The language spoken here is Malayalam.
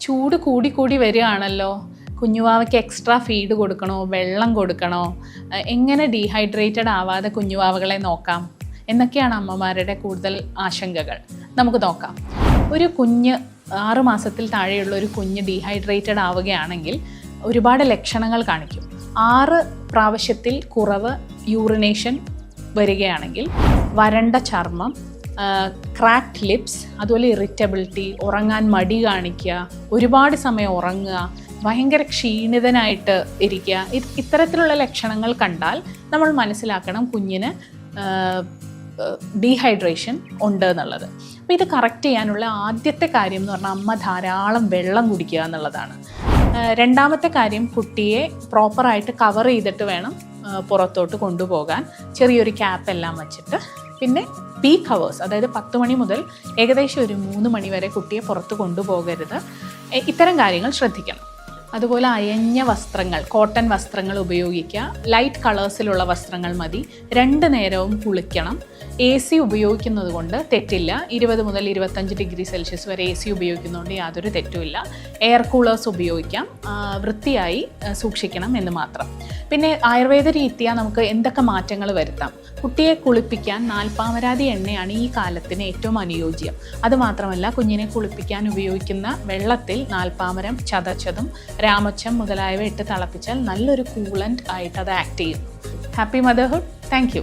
ചൂട് കൂടി കൂടി വരികയാണല്ലോ. കുഞ്ഞുവാവയ്ക്ക് എക്സ്ട്രാ ഫീഡ് കൊടുക്കണോ? വെള്ളം കൊടുക്കണോ? എങ്ങനെ ഡീഹൈഡ്രേറ്റഡ് ആവാതെ കുഞ്ഞുവാവകളെ നോക്കാം? എന്നൊക്കെയാണ് അമ്മമാരുടെ കൂടുതൽ ആശങ്കകൾ. നമുക്ക് നോക്കാം. ഒരു കുഞ്ഞ് ആറ് മാസത്തിൽ താഴെയുള്ള ഒരു കുഞ്ഞ് ഡീഹൈഡ്രേറ്റഡ് ആവുകയാണെങ്കിൽ ഒരുപാട് ലക്ഷണങ്ങൾ കാണിക്കും. ആറ് പ്രാവശ്യത്തിൽ കുറവ് യൂറിനേഷൻ വരികയാണെങ്കിൽ വരണ്ട ചർമ്മം ക്രാക്ഡ് ലിപ്സ് അതുപോലെ ഇറിറ്റബിലിറ്റി ഉറങ്ങാൻ മടി കാണിക്കുക ഒരുപാട് സമയം ഉറങ്ങുക ഭയങ്കര ക്ഷീണിതനായിട്ട് ഇരിക്കുക ഇത് ഇത്തരത്തിലുള്ള ലക്ഷണങ്ങൾ കണ്ടാൽ നമ്മൾ മനസ്സിലാക്കണം കുഞ്ഞിന് ഡീഹൈഡ്രേഷൻ ഉണ്ട് എന്നുള്ളത്. അപ്പോൾ ഇത് കറക്റ്റ് ചെയ്യാനുള്ള ആദ്യത്തെ കാര്യം എന്ന് പറഞ്ഞാൽ അമ്മ ധാരാളം വെള്ളം കുടിക്കുക എന്നുള്ളതാണ്. രണ്ടാമത്തെ കാര്യം കുട്ടിയെ പ്രോപ്പറായിട്ട് കവർ ചെയ്തിട്ട് വേണം പുറത്തോട്ട് കൊണ്ടുപോകാൻ ചെറിയൊരു ക്യാപ്പ് എല്ലാം വെച്ചിട്ട്. പിന്നെ പീക്ക് ഹവേഴ്സ് അതായത് പത്ത് മണി മുതൽ ഏകദേശം ഒരു മൂന്ന് മണി വരെ കുട്ടിയെ പുറത്ത് കൊണ്ടുപോകരുത്. ഇത്തരം കാര്യങ്ങൾ ശ്രദ്ധിക്കണം. അതുപോലെ അയഞ്ഞ വസ്ത്രങ്ങൾ കോട്ടൺ വസ്ത്രങ്ങൾ ഉപയോഗിക്കുക. ലൈറ്റ് കളേഴ്സിലുള്ള വസ്ത്രങ്ങൾ മതി. രണ്ട് നേരവും കുളിക്കണം. എ സി ഉപയോഗിക്കുന്നത് കൊണ്ട് തെറ്റില്ല. ഇരുപത് മുതൽ ഇരുപത്തഞ്ച് ഡിഗ്രി സെൽഷ്യസ് വരെ എ സി ഉപയോഗിക്കുന്നതുകൊണ്ട് യാതൊരു തെറ്റുമില്ല എയർ കൂളേഴ്സ് ഉപയോഗിക്കാം. വൃത്തിയായി സൂക്ഷിക്കണം എന്ന് മാത്രം. പിന്നെ ആയുർവേദ രീതിയാ നമുക്ക് എന്തൊക്കെ മാറ്റങ്ങൾ വരുത്താം. കുട്ടിയെ കുളിപ്പിക്കാൻ നാൽപ്പാമരാതി എണ്ണയാണ് ഈ കാലത്തിന് ഏറ്റവും അനുയോജ്യം. അതുമാത്രമല്ല കുഞ്ഞിനെ കുളിപ്പിക്കാൻ ഉപയോഗിക്കുന്ന വെള്ളത്തിൽ നാൽപ്പാമരം ചതച്ചതും രാമച്ചം മുതലായവ ഇട്ട് തിളപ്പിച്ചാൽ നല്ലൊരു കൂളന്റ് ആയിട്ട് അത് ആക്ട് ചെയ്യും ഹാപ്പി മദർഹുഡ് താങ്ക്